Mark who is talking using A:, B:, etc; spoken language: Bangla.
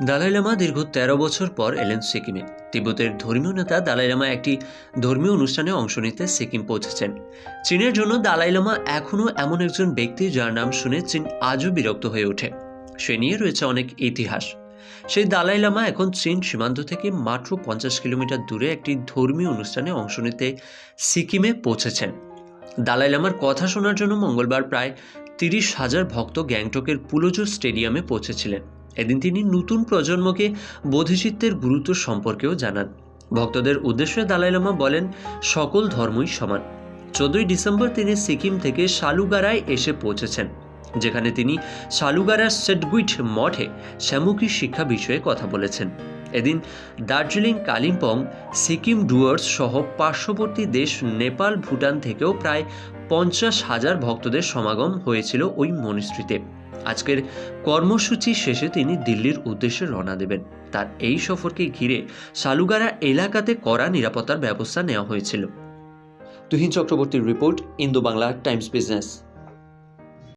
A: দালাই লামা দীর্ঘ তেরো বছর পর এলেন সিকিমে। তিব্বতের ধর্মীয় নেতা দালাই লামা একটি ধর্মীয় অনুষ্ঠানে অংশ নিতে সিকিম পৌঁছেছেন। চীনের জন্য দালাই লামা এখনও এমন একজন ব্যক্তি যার নাম শুনে চীন আজও বিরক্ত হয়ে ওঠে। সে নিয়ে রয়েছে অনেক ইতিহাস। সেই দালাই লামা এখন চীন সীমান্ত থেকে মাত্র পঞ্চাশ কিলোমিটার দূরে একটি ধর্মীয় অনুষ্ঠানে অংশ নিতে সিকিমে পৌঁছেছেন। দালাই লামার কথা শোনার জন্য মঙ্গলবার প্রায় তিরিশ হাজার ভক্ত গ্যাংটকের পুলোজো স্টেডিয়ামে পৌঁছেছিলেন। এদিন তিনি নতুন প্রজন্মকে বোধিচিত্তের গুরুত্ব সম্পর্কেও জানান। ভক্তদের উদ্দেশ্যে দালাই লামা বলেন, সকল ধর্মই সমান। চোদ্দই ডিসেম্বর তিনি সিকিম থেকে শালুগারায় এসে পৌঁছেছেন, যেখানে তিনি শালুগারার সেটগুইট মঠে শ্যামুকি শিক্ষা বিষয়ে কথা বলেছেন। এদিন দার্জিলিং কালিম্পং, সিকিম ডুয়ার্স সহ পার্শ্ববর্তী দেশ নেপাল, ভুটান থেকেও প্রায় পঞ্চাশ হাজার ভক্তদের সমাগম হয়েছিল ওই মনিস্ট্রিতে আজকের কর্মসূচি শেষে তিনি দিল্লির উদ্দেশ্যে রওনা দেবেন। তার এই সফরকে ঘিরে সালুগারা এলাকাতে কড়া নিরাপত্তার ব্যবস্থা নেওয়া হয়েছিল। তুহিন চক্রবর্তীর report Indo Bangla times business.